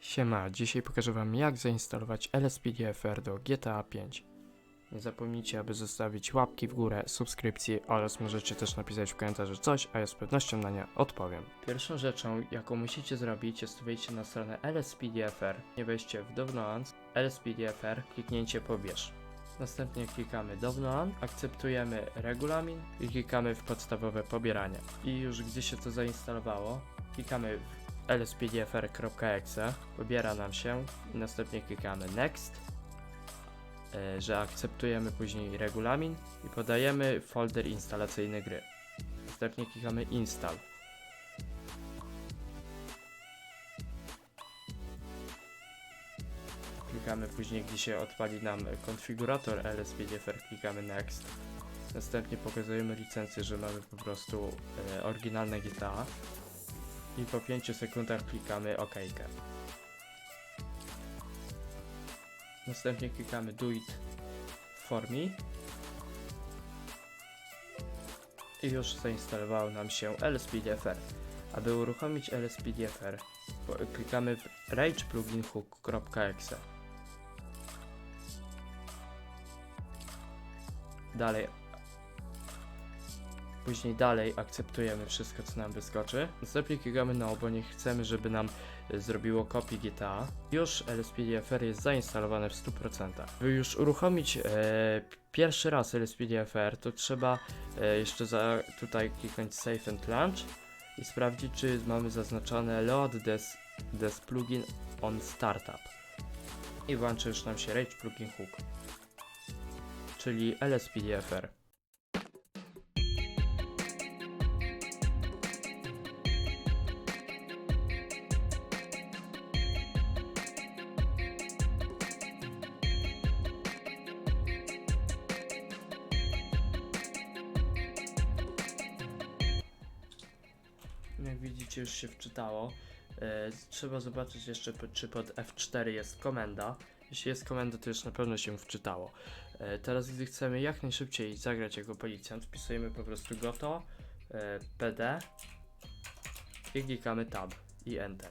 Siema, dzisiaj pokażę wam jak zainstalować LSPDFR do GTA 5. Nie zapomnijcie, aby zostawić łapki w górę, subskrypcji oraz możecie też napisać w komentarzu coś, a ja z pewnością na nie odpowiem. Pierwszą rzeczą, jaką musicie zrobić jest wejście na stronę LSPDFR, nie wejście w Downloads, LSPDFR, kliknięcie pobierz. Następnie klikamy Download, akceptujemy regulamin i klikamy w podstawowe pobieranie. I już gdy się to zainstalowało, klikamy w lspdfr.exe, pobiera nam się i następnie klikamy Next, e, że akceptujemy później regulamin i podajemy folder instalacyjny gry. Następnie klikamy Install. Klikamy później, gdy się odpali nam konfigurator LSPDFR, klikamy Next. Następnie pokazujemy licencję, że mamy po prostu e, oryginalne GTA i po 5 sekundach klikamy OK. Następnie klikamy Do it for me i już zainstalowało nam się LSPDFR. Aby uruchomić LSPDFR, klikamy w ragepluginhook.exe. Dalej Później dalej akceptujemy wszystko, co nam wyskoczy. Następnie klikamy no, bo nie chcemy, żeby nam e, zrobiło kopię GTA. Już LSPDFR jest zainstalowane w 100%. By już uruchomić e, pierwszy raz LSPDFR, to trzeba e, jeszcze za, tutaj kliknąć Save and Launch i sprawdzić, czy mamy zaznaczone Load this, this plugin on Startup. I włączy już nam się Rage Plugin Hook, czyli LSPDFR. Jak widzicie, już się wczytało. E, trzeba zobaczyć jeszcze, czy pod F4 jest komenda. Jeśli jest komenda, to już na pewno się wczytało. E, teraz, gdy chcemy jak najszybciej zagrać jako policjant, wpisujemy po prostu goto, e, pd i klikamy tab i enter.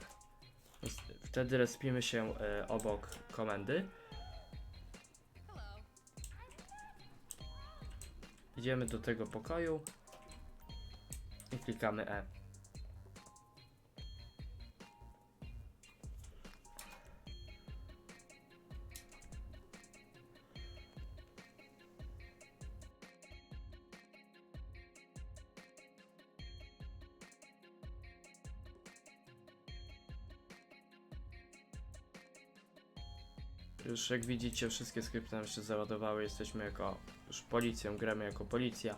Wtedy respimy się obok komendy. Idziemy do tego pokoju i klikamy E. Już jak widzicie, wszystkie skrypty nam się załadowały. Jesteśmy jako już policją, gramy jako policja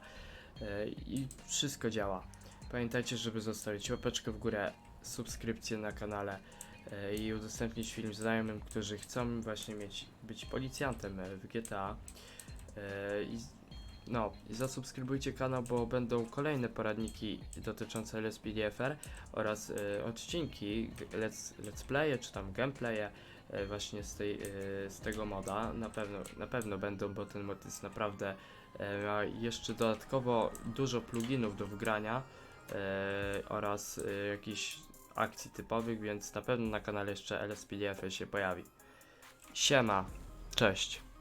e, i wszystko działa. Pamiętajcie, żeby zostawić łapeczkę w górę, subskrypcję na kanale e, i udostępnić film znajomym, którzy chcą właśnie mieć, być policjantem e, w GTA. I, no, i zasubskrybujcie kanał, bo będą kolejne poradniki dotyczące LSPDFR oraz e, odcinki, let's, let's playe czy tam gameplaye właśnie z, tej, e, z tego moda. Na pewno, na pewno będą, bo ten mod jest naprawdę e, ma jeszcze dodatkowo dużo pluginów do wgrania e, oraz e, jakichś akcji typowych, więc na pewno na kanale jeszcze LSPDF się pojawi. Siema, cześć.